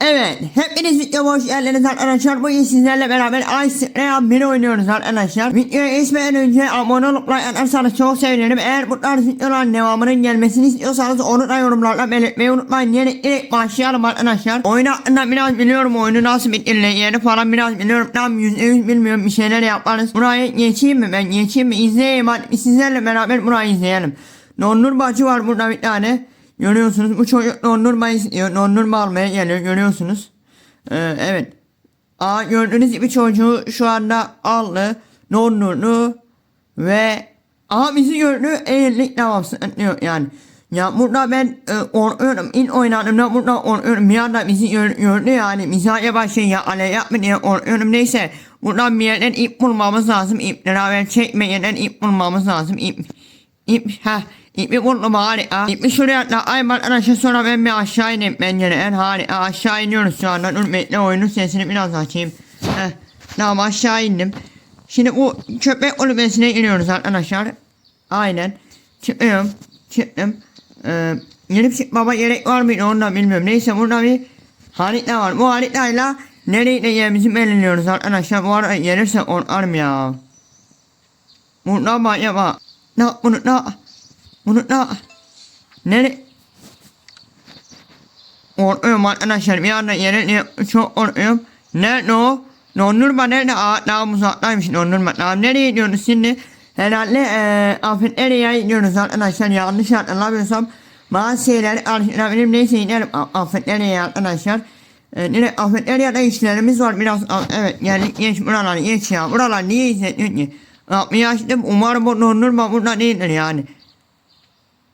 Evet, hepiniz videoma hoş geldiniz arkadaşlar. Bugün sizlerle beraber Ice 1 oynuyoruz arkadaşlar. Videoya geçmeden önce abone olup like atarsanız çok sevinirim. Eğer bu tarz videoların devamının gelmesini istiyorsanız onu da yorumlarla belirtmeyi unutmayın. Yeni direkt başlayalım arkadaşlar. Oyun hakkında biraz biliyorum. Oyunu nasıl bitirileceğini falan biraz biliyorum. Tam %100 bilmiyorum. Bir şeyler yaparız. Burayı geçeyim mi ben? Geçeyim mi? İzleyeyim. Hadi sizlerle beraber burayı izleyelim. Nonnur bacı var burada bir tane. Görüyorsunuz bu çocuk dondurma. Dondurma almaya geliyor görüyorsunuz. Ee, evet. Aa, gördüğünüz gibi çocuğu şu anda aldı. Dondurdu. Ve Aa bizi gördü. Eğildik sıkıntı yok yani. Ya burada ben e, korkuyorum. İlk oynadığımda burada korkuyorum. Bir anda bizi gör, gördü yani. Acaba şey ya ale yapma diye korkuyorum. Neyse. Buradan bir yerden ip bulmamız lazım. İp beraber çekmeyenden ip bulmamız lazım. İp. İp. Heh. İpi buldum harika. İpi şuraya atla. Ay arkadaşlar sonra ben bir aşağı ineyim ben yine. En harika. Aşağı iniyoruz şu anda. Dur bekle oyunun sesini biraz açayım. Heh. Tamam aşağı indim. Şimdi bu köpek kulübesine iniyoruz arkadaşlar. Aynen. Çıkıyorum. Çıktım. Ee, gelip çıkmama gerek var mıydı onu da bilmiyorum. Neyse burada bir harita var. Bu haritayla nereye gideceğimizi belirliyoruz arkadaşlar. Bu arada gelirse korkarım ya. Burada bak ya bak. Ne bunu ne? Ne? Nere? Korkuyorum arkadaşlar. Bir anda yere çok korkuyorum. Nerede o? Dondurma nerede? Aa daha uzaktaymış dondurma. Tamam nereye gidiyoruz şimdi? Herhalde eee afetleriye gidiyoruz arkadaşlar. Yanlış hatırlamıyorsam bazı şeyler arşivlerim neyse inerim afetleriye arkadaşlar. E, direkt afetleriye işlerimiz var biraz. a- Evet geldik geç buralar geç ya. Buralar niye izletiyorsun ki? Kapıyı açtım umarım bu dondurma burada değildir yani.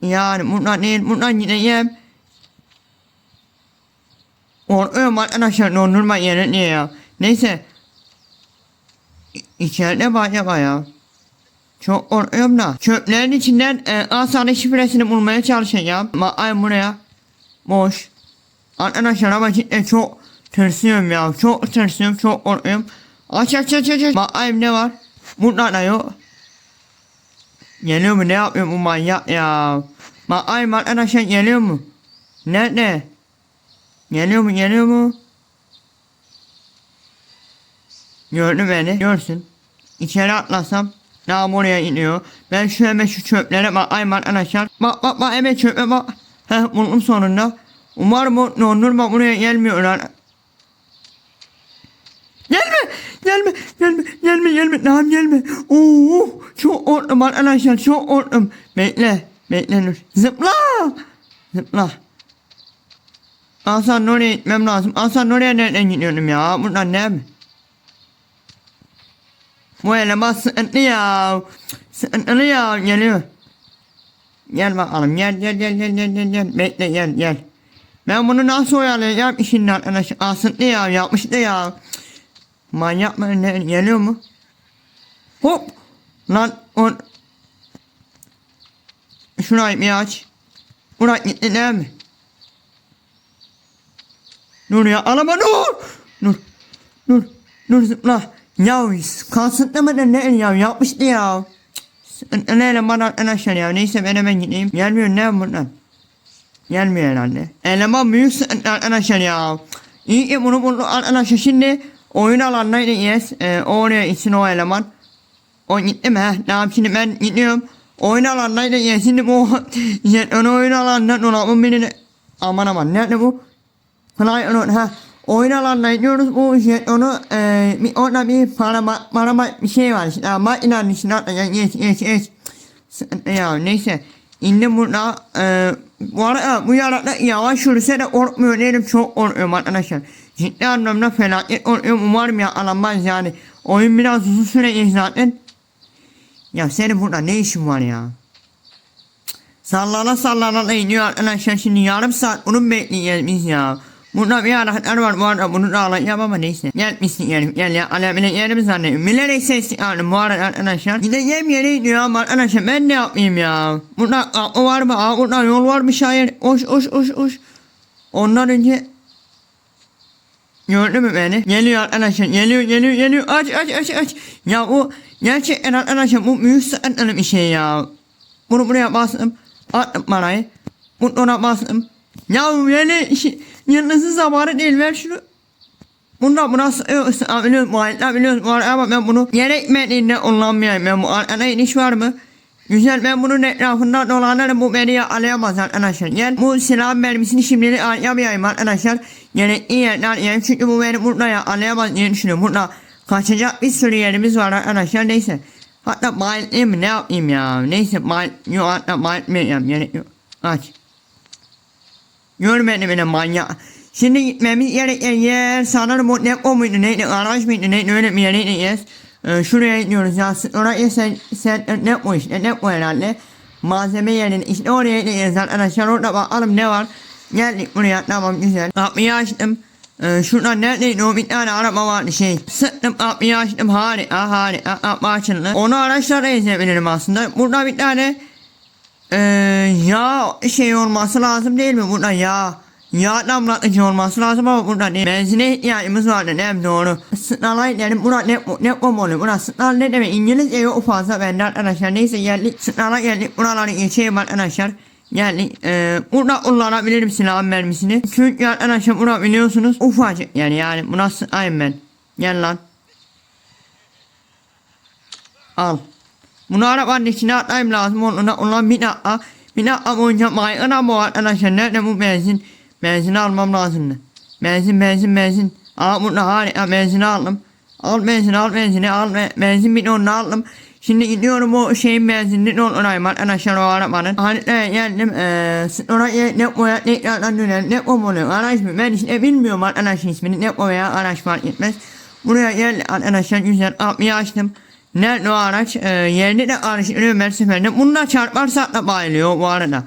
Yani buradan değil buradan gideceğim. Korkuyorum arkadaşlar dondurma yeri diye ya. Neyse. İçeride baya ya. Çok korkuyorum da. Çöplerin içinden e, asane şifresini bulmaya çalışacağım. Bakayım buraya. Boş. Arkadaşlar ama cidden çok tırsıyorum ya. Çok tırsıyorum çok korkuyorum. Aç aç aç aç. Bakayım ne var. Da yok. Geliyor mu ne yapıyor bu manyak ya? Bakayım arkadaşlar geliyor mu? Nerede? Geliyor mu geliyor mu? Gördü beni görsün. İçeri atlasam daha buraya iniyor. Ben şu hemen şu çöplere bakayım arkadaşlar. Bak bak bak hemen çöpe bak. Heh buldum sonunda. Umarım o dondurma buraya gelmiyorlar. Gelme, gelme, gelme, gelme, gelme, tamam gelme. Oo, çok korktum arkadaşlar, çok korktum. Bekle, bekle dur. Zıpla, zıpla. Hasan oraya gitmem lazım. Hasan oraya nereden gidiyorum ya? Buradan ne mi? Bu eleman sıkıntı ya. Sıkıntılı ya, geliyor. Gel bakalım, gel, gel, gel, gel, gel, gel, gel. Bekle, gel, gel. Ben bunu nasıl oyalayacağım işin arkadaşlar? Aslında ya, yapmıştı ya. Manyak mı? Ne, geliyor mu? Hop! Lan o... Şurayı bir aç. Buraya gitti değil mi? Dur ya araba dur! Dur. Dur. Dur zıpla. Ya kasıtlamadan ne ya yapmıştı ya. Cık, Ne bana arkadaşlar ya neyse ben hemen gideyim. Gelmiyor ne buradan? Gelmiyor herhalde. Eleman büyük sıkıntı arkadaşlar ya. İyi ki bunu buldu arkadaşlar şimdi oyun alanına yes. Ee, oraya için o eleman. O gitti mi? He? Tamam şimdi ben gidiyorum. Oyun alanına yes. Şimdi bu jetonu oyun alanına dolabın birine. Aman aman nerede bu? Fly on ha. Oyun alanına gidiyoruz bu jetonu e, bir, orada bir para para bir şey var işte ama inan içine atlayacak geç geç geç. Sıkıntı ya neyse. İndim burada e, bu arada bu yarakta yavaş yürüse de korkmuyor değilim çok korkuyorum arkadaşlar. Ciddi anlamda felaket korkuyorum umarım ya alanmaz yani. Oyun biraz uzun sürecek zaten. Ya senin burada ne işin var ya? Sallana sallana iniyor arkadaşlar şimdi yarım saat bunu bekleyeceğiz ya. Burada bir hareketler var bu arada bunu da alacağım ama neyse. Gel misin yerim gel ya alemine yerim zannediyorum. Bilerek ses çıkardım bu arada arkadaşlar. Yem yere gidiyor ama arkadaşlar ben ne yapayım ya. Burada kapı var mı? Aa, burada yol var mı şair? Oş oş oş oş. Ondan önce Gördü mü beni? Geliyor arkadaşlar. Geliyor geliyor geliyor. Aç aç aç aç. Ya bu gerçekten arkadaşlar bu büyük sıkıntılı bir şey ya. Bunu buraya bastım. Attım parayı. Butona bastım. Ya yeni işi. Yıldızın zamanı değil ver şunu. Bunda buna muhalifler biliyoruz. Bu arada ama ben bunu gerekmediğinde kullanmayayım. Ben bu arkada iniş var mı? Güzel ben bunun etrafında dolanırım bu beni yakalayamaz arkadaşlar. Gel bu silah mermisini şimdilik yapamayayım arkadaşlar. Gerekli yerden yani çünkü bu beni burada yakalayamaz diye düşünüyorum. Burada kaçacak bir sürü yerimiz var arkadaşlar neyse. Hatta bayıltayım mı ne yapayım ya. Neyse bayılt yok hatta bayıltmayayım gerek yok. Aç. Görmedi beni manyak. Şimdi gitmemiz gereken yer sanırım o depo muydu neydi araç mıydı neydi öyle bir yere gideceğiz. Ee, şuraya gidiyoruz ya oraya sen sen depo işte depo herhalde. Malzeme yerine işte oraya gideceğiz arkadaşlar orada bakalım ne var. Geldik buraya tamam güzel. Kapıyı açtım. Ee, şuradan neredeydi o bir tane araba vardı şey. Sıktım kapıyı açtım harika harika kapı açıldı. Onu araçlara izleyebilirim aslında. Burada bir tane ee, yağ şey olması lazım değil mi burada yağ? Yağ damlatıcı olması lazım ama burada değil. Benzine ihtiyacımız vardı değil mi? Doğru. Sınavlar dedim burada ne, ne olmalı? Burada sınav ne demek? İngilizce yok fazla bende arkadaşlar. Neyse geldik. Sınava geldik. Buraları geçeyim arkadaşlar. Geldik. Ee, burada kullanabilirim silah mermisini. Çünkü arkadaşlar burada biliyorsunuz ufacık yani yani buna sıkayım ben. Gel lan. Al. Bunu arabanın içine atayım lazım. Ona, ona bir dakika. Bir dakika boyunca maykına bu arkadaşlar. Nerede bu benzin? Benzini almam lazımdı. Benzin benzin benzin. Aa burada harika benzini aldım. Al benzini al benzini al. be- Benzin bir onu aldım. Şimdi gidiyorum o şeyin benzinini doldurayım arkadaşlar o arabanın. Hani e, geldim. Eee oraya ne koya tekrardan dönelim. Ne oluyor araç mı? Ben işte bilmiyorum arkadaşın ismini. Ne koya araç fark etmez. Buraya gel arkadaşlar güzel kapıyı açtım. Nerede o araç? Ee, yerine de araştırıyor Ömer seferinde. Bununla çarparsak da bayılıyor bu arada.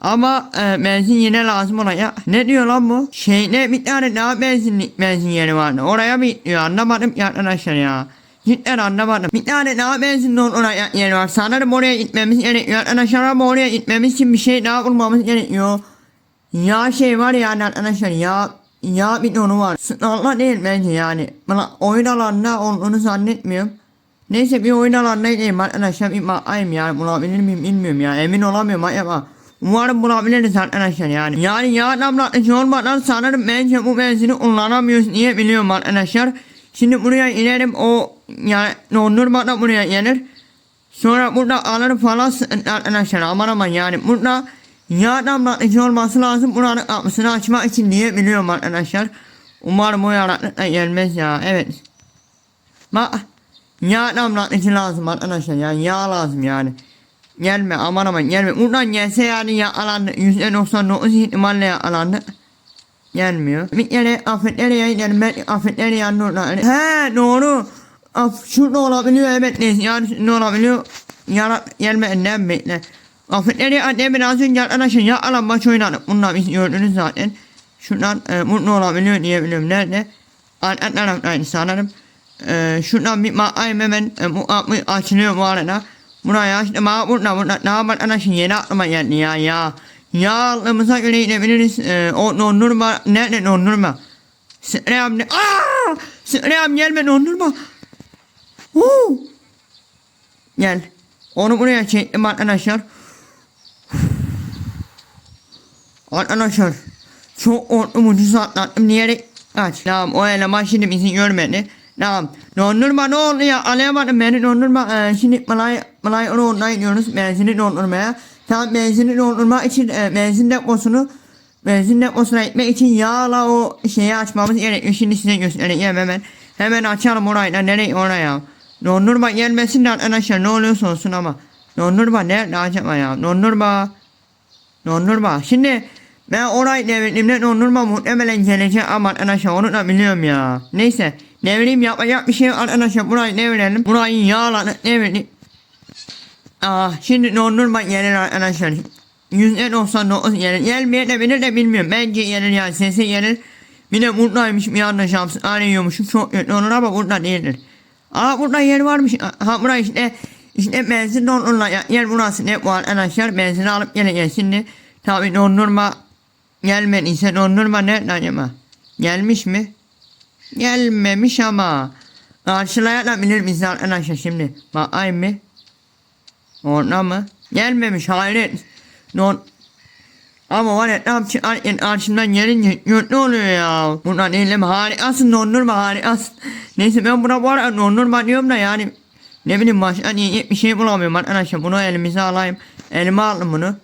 Ama e, benzin yine lazım oraya. Ne diyor lan bu? Şeyde bir tane daha benzinlik benzin yeri vardı. Oraya mı gidiyor? Anlamadım ki arkadaşlar ya. Cidden anlamadım. Bir tane daha benzin oraya yeri var. Sanırım oraya gitmemiz gerekiyor. Arkadaşlar ama oraya gitmemiz için bir şey daha bulmamız gerekiyor. Ya şey var yani arkadaşlar ya ya bir onu var. Sınavla değil bence yani. Bana oyun alanında olduğunu zannetmiyorum. Neyse bir oyun alanına gideyim arkadaşlar bir bakayım yani bulabilir miyim bilmiyorum ya emin olamıyorum ama Umarım bulabiliriz arkadaşlar yani. Yani yağ damlatıcı olmadan sanırım bence bu benzini kullanamıyoruz diye biliyorum arkadaşlar. Şimdi buraya inerim o yani dondurmadan buraya gelir. Sonra burada alır falan arkadaşlar aman aman yani burada yağ damlatıcı olması lazım buranın kapısını açmak için diye biliyorum arkadaşlar. Umarım o yaratlıkla gelmez ya evet. Bak yağ damlatıcı lazım arkadaşlar yani yağ lazım yani. Gelme aman aman gelme. Buradan gelse yani yakalandı. %99 ihtimalle yakalandı. Gelmiyor. Bir kere afetlere gidelim. Ben afetlere yanında orada. He doğru. Af, şurada olabiliyor evet neyse. Yani ne olabiliyor? Yara gelme ne bekle. Afetlere anne biraz önce arkadaşlar yakalan maç oynadık. Bunlar biz gördünüz zaten. Şuradan e, mutlu olabiliyor diye biliyorum. Nerede? Arka taraftaydı sanırım. E, şuradan bir bakayım hemen. E, bu kapı açılıyor bu arada. Buraya işte bak burada yapar anasın yeni aklıma geldi ya ya. Ya aklımıza göre gidebiliriz. Ee, o dondurma nerede dondurma? Sırayam ne? Aaa! Sırayam gelme dondurma. Huu! Gel. Onu buraya çektim arkadaşlar. Arkadaşlar. Çok korktum ucuz atlattım diyerek aç. Tamam o eleman şimdi bizi görmedi. Tamam. Dondurma ne oldu ya? Alayamadım beni dondurma. Ee, şimdi Malay, Malay Road'una gidiyoruz. Benzini dondurmaya. Tamam benzini dondurma için e, benzin deposunu benzin deposuna gitmek için yağla o şeyi açmamız gerekiyor. Şimdi size göstereyim hemen. Hemen açalım orayı da nereye oraya. Dondurma gelmesin de arkadaşlar ne oluyorsa olsun ama. Dondurma nerede acaba ya? Dondurma. Dondurma. Şimdi ben orayı devrettiğimde dondurma muhtemelen gelecek ama arkadaşlar onu da biliyorum ya. Neyse. Devreyim yapacak bir şey arkadaşlar. Burayı devrelim. Burayı yağlanı devrelim. Aa, şimdi dondurma gelir arkadaşlar. Yüzde doksan dokuz gelir. Gelmeyebilir de bilmiyorum. Bence gelir yani sesi gelir. Bir de buradaymış bir anda şamsın arıyormuşum. Çok kötü olur ama burada değildir. Aa burada yer varmış. Ha buraya işte işte benzin dondurma yer burası ne bu arkadaşlar. Benzin alıp geleceğiz şimdi. Tabi dondurma gelmediyse dondurma nerede acaba? Gelmiş mi? Gelmemiş ama. Karşılayabilir miyiz arkadaşlar şimdi? Bakayım mı? Orada mı? Gelmemiş hayret. Non Ama var ya tam çıkarken karşımdan gelince ne oluyor ya? Bundan eylem harikasın dondurma harikasın. Neyse ben buna bu arada dondurma diyorum da yani ne bileyim başka yiyecek bir şey bulamıyorum arkadaşlar. Bunu elimize alayım. Elime aldım bunu.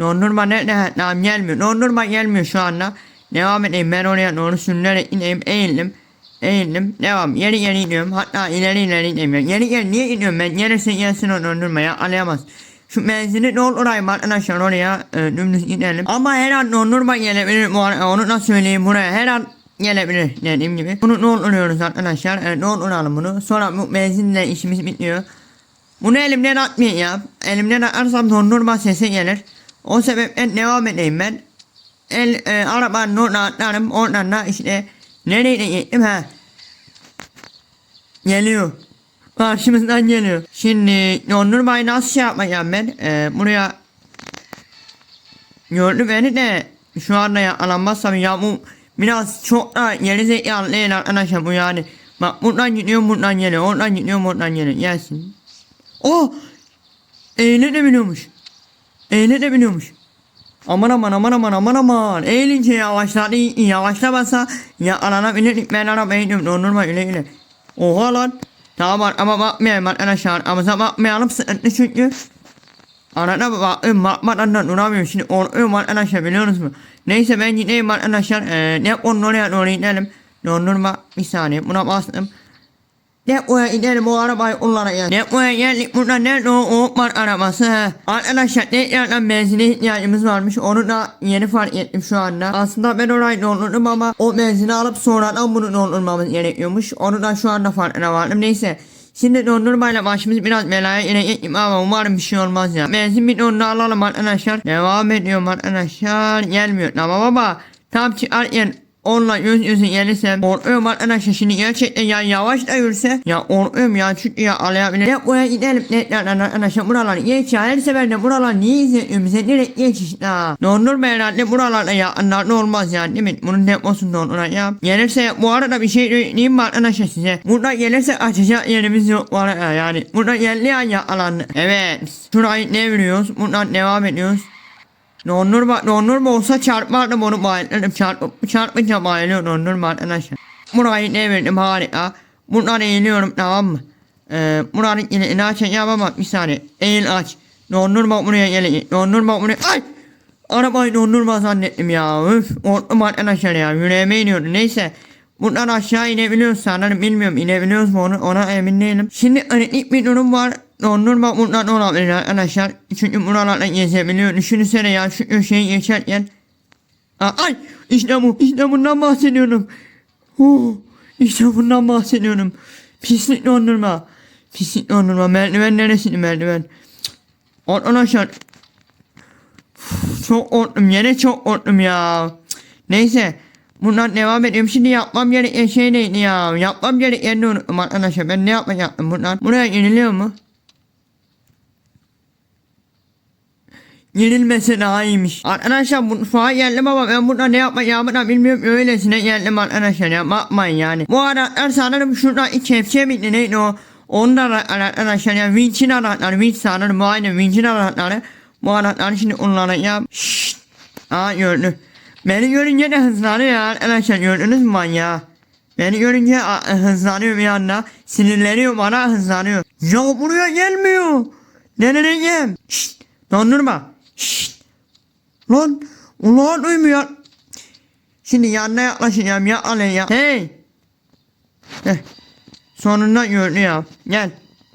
Dondurma nerede? Tamam gelmiyor. Dondurma gelmiyor şu anda. Devam edeyim ben oraya doğru sürünerek ineyim eğildim. Eğildim. Devam. Yeri yeri iniyorum. Hatta ileri ileri inemiyorum. Yeri yeri niye iniyorum ben? Gelirse gelsin o dondurma ya. Alayamaz. Şu menzili doldurayım arkadaşlar oraya e, dümdüz gidelim. Ama her an dondurma gelebilir bu arada. Onu da söyleyeyim buraya. Her an gelebilir dediğim gibi. Bunu dolduruyoruz arkadaşlar. E, dolduralım bunu. Sonra bu benzinle işimiz bitiyor. Bunu elimden atmayın ya. Elimden atarsam dondurma sesi gelir. O sebepten devam edeyim ben. El, e, arabanın oradan atlarım. Oradan da işte nereye gittim ha. Geliyor. Karşımızdan geliyor. Şimdi dondurmayı nasıl şey yapmayacağım ben? E, buraya gördü beni de şu anda yakalanmazsam ya bu biraz çok da geri zekalı değil arkadaşlar bu yani. Bak buradan gidiyor buradan geliyor. Oradan gidiyor buradan geliyor. Gelsin. Oh! Eyle de biliyormuş. Eyle de biliyormuş. Aman aman aman aman aman aman. Eğilince yavaşladı. Yavaşlamasa yakalanabilir. Ben arabayı gidiyorum. Dondurma öyle öyle. Oha lan. Tamam ama bakmayayım arkadaşlar. Ama bakmayalım sıkıntı çünkü. Arada bakıyorum bakmadan da duramıyorum. Şimdi korkuyorum arkadaşlar biliyorsunuz mu? Neyse ben gideyim arkadaşlar. Ee, ne oraya doğru gidelim. Dondurma bir saniye buna bastım. Depoya gidelim bu arabayı kullanacağız. Depoya geldik burada nerede o Oğukman arabası he. Arkadaşlar tekrardan benzine ihtiyacımız varmış. Onu da yeni fark ettim şu anda. Aslında ben orayı doldurdum ama o benzini alıp sonradan bunu doldurmamız gerekiyormuş. Onu da şu anda farkına vardım. Neyse. Şimdi dondurmayla başımız biraz belaya girecek ama umarım bir şey olmaz ya. Benzin bir dondurma alalım arkadaşlar. Devam ediyorum arkadaşlar. Gelmiyor. Tamam baba. Tam çıkarken onunla yüz yüze gelirsem korkuyorum arkadaşlar şimdi gerçekten ya yavaş da yürüse ya korkuyorum ya çünkü ya alayabilir. Ya buraya gidelim tekrardan arkadaşlar buralar geç ya her seferinde buralar niye izletiyorum bize direkt geç işte ha. Dondurma herhalde buralarda ya anlar olmaz yani değil mi? Bunun deposun dondurma ya. Gelirse bu arada bir şey diyeyim mi arkadaşlar size? Burada gelirse açacak yerimiz yok bu arada yani. Burada geldi ya ya alanı. Evet. Şurayı ne biliyoruz? Buradan devam ediyoruz. Dondurma, dondurma olsa çarpmadım onu bayılırım. Çarpıp çarpınca bayılıyorum dondurma arkadaşlar. Burayı ne verdim harika. Buradan eğiliyorum tamam mı? Ee, buranın yine açacağım ama bir saniye. Eğil aç. Dondurma buraya gelecek. Dondurma buraya. Ay! Arabayı dondurma zannettim ya. Üf. Korktum arkadaşlar ya. Yüreğime iniyordu. Neyse. Buradan aşağı inebiliyoruz sanırım. Bilmiyorum inebiliyoruz mu onu ona emin değilim. Şimdi ilk bir durum var. Dondurma buradan olabilir arkadaşlar. Çünkü buralarla gezebiliyor. Düşünsene ya şu köşeyi geçerken. Aa, ay işte bu. işte bundan bahsediyorum. Oh, işte bundan bahsediyorum. Pislik dondurma. Pislik dondurma. Merdiven neresiydi merdiven? Arkadaşlar. Çok korktum. Yine çok korktum ya. Neyse. Bundan devam ediyorum. Şimdi yapmam gereken şey neydi ya? Yapmam gereken de unuttum arkadaşlar. Ben ne yapacaktım buradan? Buraya yeniliyor mu? Yenilmese daha iyiymiş. Arkadaşlar bu fağa geldim ama ben burada ne yapacağımı da bilmiyorum. Öylesine geldim arkadaşlar ya. Bakmayın yani. Bu araçlar sanırım şurada iki kepçe bitti neydi o? Onda arkadaşlar ya. Winch'in araçları. Winch sanırım bu aynı Winch'in araçları. Bu araçları şimdi kullanacağım. Şşşt. Aa gördü. Beni görünce de hızlanıyor ya arkadaşlar. Gördünüz mü manyağı? Beni görünce hızlanıyor bir anda. Sinirleniyor bana hızlanıyor. Ya buraya gelmiyor. Deneneceğim. Şşt. Dondurma. Şşt. Lan. Ulan duymuyor. Şimdi yanına yaklaşacağım ya alın ya. Hey. Heh. Sonunda gördü ya. Gel.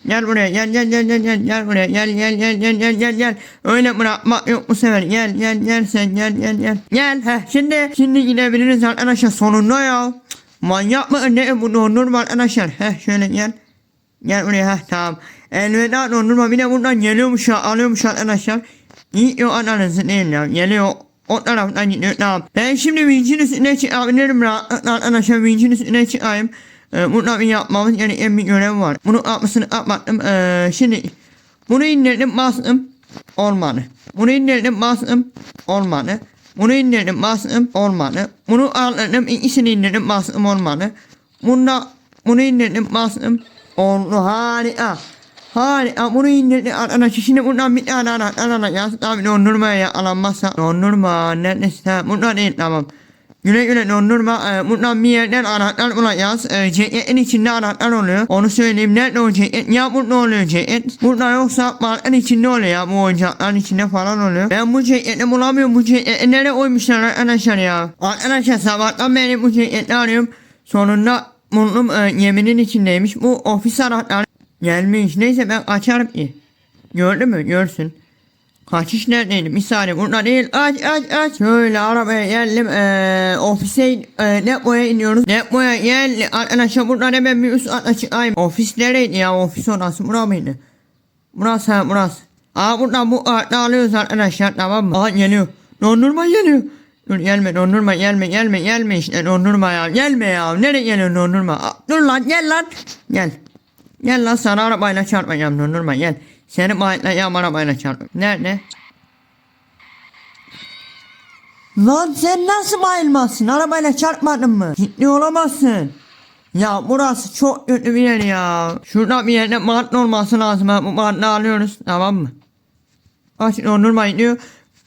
Gel buraya gel gel gel gel gel gel buraya gel gel gel gel gel gel gel öyle bırakmak yok bu sefer gel gel gel sen gel gel gel gel heh şimdi şimdi gidebiliriz arkadaşlar sonunda ya manyak mı ne bu dondurma arkadaşlar heh şöyle gel gel buraya heh tamam elveda dondurma bir de buradan geliyormuş ya alıyormuş arkadaşlar iyi yok analizi değil ya geliyor o taraftan gidiyor tamam ben şimdi vincin üstüne çıkabilirim rahatlıkla arkadaşlar vincin üstüne çıkayım ee, burada bir yapmamız gereken bir görev var. Bunu yapmasını yapmadım. Ee, şimdi bunu indirdim bastım. Olmadı. Bunu indirdim bastım. Olmadı. Bunu indirdim bastım. Olmadı. Bunu aldım ikisini indirdim bastım olmadı. Bunda bunu indirdim bastım. Oldu harika. Harika bunu indirdi arkadaşlar. Şimdi buradan bir tane anahtar alacağız. Tabii dondurmaya yakalanmazsa. Dondurma neredeyse. Ha, Buradan değil tamam. Güle güle dondurma. Ee, buradan bir yerden anahtar bulacağız. Ee, ceketin içinde anahtar oluyor. Onu söyleyeyim. Nerede o ceket? Ya burada oluyor ceket. Burada yoksa markanın içinde oluyor ya. Bu oyuncakların içinde falan oluyor. Ben bu ceketi bulamıyorum. Bu ceketi nereye koymuşlar arkadaşlar ya? Arkadaşlar sabahtan beri bu ceketi arıyorum. Sonunda buldum. Ee, yeminin içindeymiş. Bu ofis anahtarı. Gelmiş. Neyse ben açarım ki. Gördü mü? Görsün. Kaçış neredeydi? Bir saniye burada değil. Aç aç aç. Şöyle arabaya geldim. Ee, ofise e, depoya iniyoruz. Depoya geldi. Arkadaşlar buradan hemen bir üst atla çıkayım. Ofis nereydi ya? Ofis orası. Bura mıydı? Burası ha burası. Aa buradan bu kartı alıyoruz arkadaşlar tamam mı? Aa geliyor. Dondurma geliyor. Dur gelme dondurma gelme gelme gelme işte dondurma ya. Gelme ya. Nereye geliyor dondurma? Aa, dur lan gel lan. Gel. Gel lan sana arabayla çarpmayacağım dondurma gel. Seni bayatlayacağım arabayla çarpmayacağım. Nerede? Lan sen nasıl bayılmazsın? Arabayla çarpmadın mı? Ciddi olamazsın. Ya burası çok kötü bir yer ya. Şurada bir yerde mantı olması lazım. Ha. Bu mantı alıyoruz tamam mı? Aç dondurmayı diyor.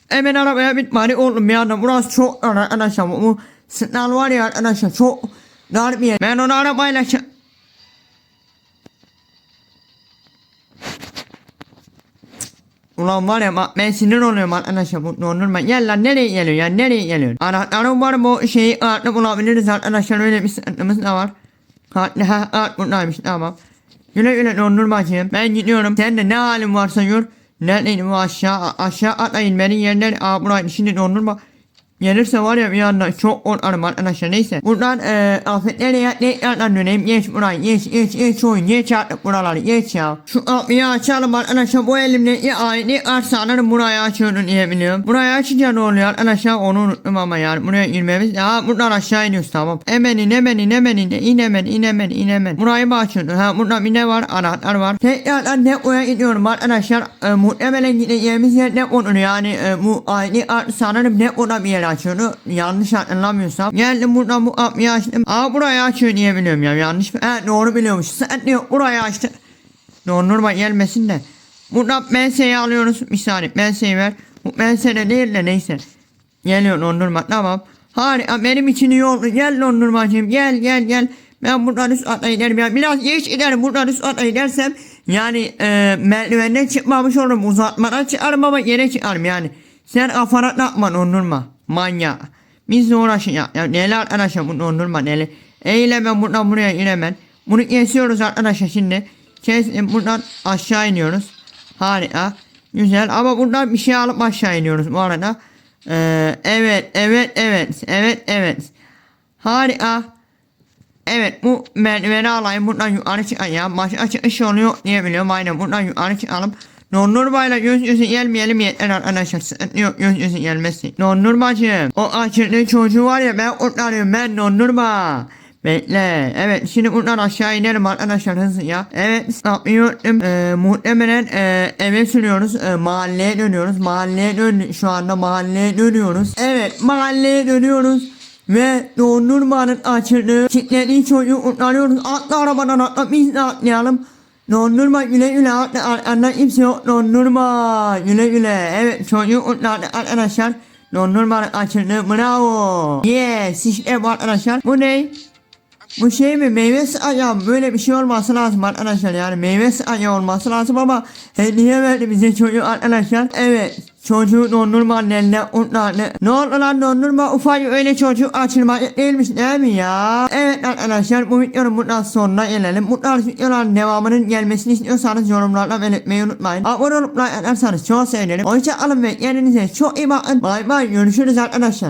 Hemen arabaya bit bari oğlum bir anda. Burası çok arkadaşlar. Bu, sınav var ya arkadaşlar çok dar bir yer. Ben onu arabayla ça- Ulan var ya bak ben sinir oluyorum arkadaşlar bu dondurma. Gel lan nereye geliyor ya nereye geliyor? Anahtarım var bu şeyi kartlı bulabiliriz arkadaşlar öyle bir sıkıntımız da var. Kartlı ha kart buradaymış tamam. Güle güle dondurmacığım ben gidiyorum. Sen de ne halin varsa gör. Neredeydi bu aşağı aşağı atlayın benim yerler. Aa buraydı şimdi dondurma. Gelirse var ya bir anda çok korkarım arkadaşlar neyse. Buradan eee afetleri ya tekrardan döneyim. Geç burayı geç geç geç oyun geç artık buraları geç ya. Şu kapıyı açalım arkadaşlar bu elimle ya aynı arsa sanırım burayı açıyorum diye biliyorum. Burayı açınca ne oluyor arkadaşlar onu unuttum ama yani buraya girmemiz. Ya buradan aşağı iniyoruz tamam. Hemen in hemen in hemen in in hemen in hemen in hemen. Burayı mı açıyordun? Ha burada bir ne var? Anahtar var. Tekrardan depoya gidiyorum arkadaşlar. E, muhtemelen gideceğimiz yer depodur yani e, bu aynı arsa sanırım depoda bir yer açıyordu. Yanlış hatırlamıyorsam. Geldim buradan bu kapıyı açtım. Aa burayı açıyor diye biliyorum ya. Yanlış mı? Ha doğru biliyormuş. Sen diyor burayı açtı. Dondurma gelmesin de. Buradan menseyi alıyoruz. Bir saniye menseyi ver. Bu mense de değil de neyse. Geliyor dondurma tamam. Harika benim için iyi oldu. Gel dondurmacığım gel gel gel. Ben buradan üst atla giderim ya. Biraz geç giderim buradan üst atla gidersem. Yani e, merdivenden çıkmamış olurum. Uzatmadan çıkarım ama yere çıkarım yani. Sen kafana takma dondurma. Manya. Bizle uğraşın ya. ya neler arkadaşlar bu dondurma neler. Eyle ben buradan buraya inemem. Bunu kesiyoruz arkadaşlar şimdi. Kes, e, buradan aşağı iniyoruz. Harika. Güzel ama buradan bir şey alıp aşağı iniyoruz bu arada. Ee, evet, evet, evet, evet, evet. Harika. Evet bu merdiveni alayım buradan yukarı çıkayım. Başka çıkış yolu yok diye biliyorum. Aynen buradan yukarı çıkalım. Dondurmayla göz göze gelmeyelim yeter arkadaşlar. Sıkıntı yok göz göze gelmesin. Dondurmacığım. O açıklı çocuğu var ya ben kurtarıyorum ben dondurma. Bekle. Evet şimdi buradan aşağı inelim arkadaşlar hızlı ya. Evet yapıyorum. Ee, muhtemelen e, eve sürüyoruz. E, mahalleye dönüyoruz. Mahalleye dön şu anda mahalleye dönüyoruz. Evet mahalleye dönüyoruz. Ve dondurmanın açıldığı çitlediği çocuğu kurtarıyoruz. Atla arabadan atla biz de atlayalım. Dondurma güle güle atla arkandan kimse yok dondurma güle güle. Evet çocuğu kurtardık arkadaşlar. Dondurmanın açıldığı bravo. Yes işte bu arkadaşlar. Bu ne? Bu şey mi meyve sıkacağı böyle bir şey olması lazım arkadaşlar yani meyve sıkacağı olması lazım ama hediye verdi bize çocuk arkadaşlar. Evet çocuğu dondurmanın eline kurtardı. Ne oldu lan dondurma ufak öyle çocuk açılma değilmiş değil mi ya? Evet arkadaşlar bu videonun buradan sonuna gelelim. Bu tarz videoların devamının gelmesini istiyorsanız yorumlarla belirtmeyi unutmayın. Abone olup like atarsanız çok sevinirim. Hoşçakalın ve kendinize çok iyi bakın. Bay bay görüşürüz arkadaşlar.